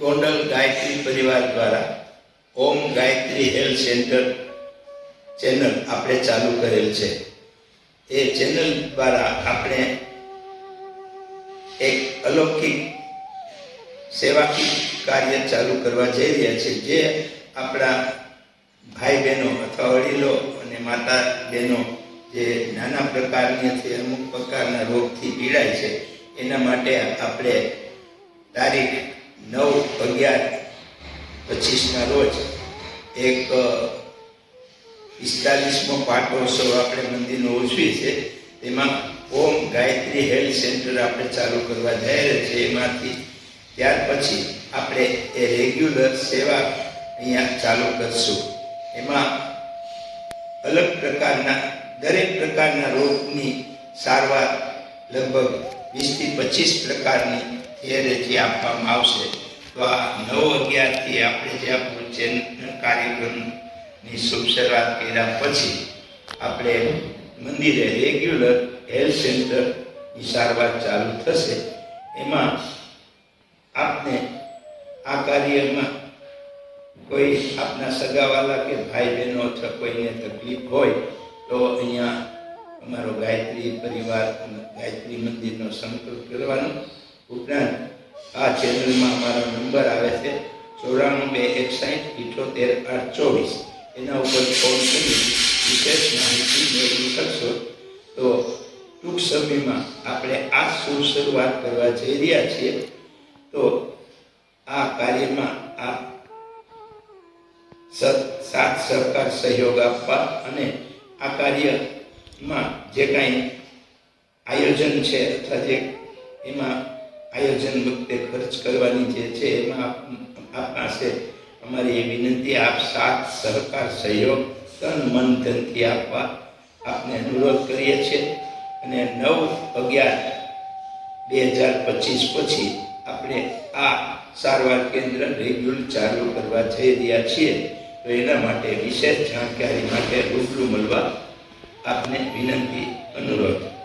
ગોંડલ ગાયત્રી પરિવાર દ્વારા Om Gayatri health centre channel આપણે ચાલુ કરેલ છે. એ ચેનલ દ્વારા આપણે એક અલૌકિક સેવાકીય કાર્ય ચાલુ કરવા જઈ રહ્યા છે, જે આપણા ભાઈ બહેનો અથવા વડીલો અને માતા બહેનો જે નાના પ્રકારની અમુક પ્રકારના રોગથી પીડાય છે, એના માટે આપણે તારીખ નવ અગિયાર, પચીસના રોજ એક પિસ્તાલીસમો પાટોત્સવ આપણે મંદિરનો ઉજવી છે તેમાં ઓમ ગાયત્રી હેલ્થ સેન્ટર આપણે ચાલુ કરવા જઈ છે એમાંથી. ત્યાર પછી આપણે એ રેગ્યુલર સેવા અહીંયા ચાલુ કરશું. એમાં અલગ પ્રકારના, દરેક પ્રકારના રોગની સારવાર લગભગ વીસથી પચીસ પ્રકારની થિયરીથી આપવામાં આવશે, તો આ નવ અગિયારથી આપણે જે આપણું ચેનલ કાર્યક્રમની શુભ શરૂઆત કર્યા પછી આપણે મંદિરે રેગ્યુલર હેલ્થ સેન્ટરની સારવાર ચાલુ થશે. એમાં આપને આ કાર્યમાં કોઈ આપના સગાવાલા કે ભાઈ બહેનો અથવા કોઈને તકલીફ હોય, તો અહીંયા અમારો ગાયત્રી પરિવાર ગાયત્રી મંદિરનો સંકલ્પ કરવાનો ઉપરાંત આ ચેનલમાં અમારો નંબર આવે છે ચોરાણું બે એકસાઠ ઇઠોતેર આઠ ચોવીસ. એના ઉપર ફોન કરી વિશેષ માહિતી મેળવી શકશો. તો ટૂંક સમયમાં આપણે આ શું શરૂઆત કરવા જઈ રહ્યા છીએ. તો આ કાર્યમાં આ સાથ સહકાર સહયોગ આપવા અને આ કાર્યમાં જે કાંઈ આયોજન છે અથવા જે એમાં આયોજન વખતે ખર્ચ કરવાની જે છે એમાં આપ પાસે અમારી એ વિનંતી આપ સાથ સહકાર સહયોગ તન મન ધનથી આપવા આપને અનુરોધ કરીએ છીએ. અને નવ અગિયાર બે હજાર પચીસ પછી આપણે આ સારવાર કેન્દ્ર રેગ્યુલર ચાલુ કરવા જઈ રહ્યા છીએ. તો એના માટે વિશેષ જાણકારી માટે રૂબરૂ મળવા આપને વિનંતી અનુરોધ.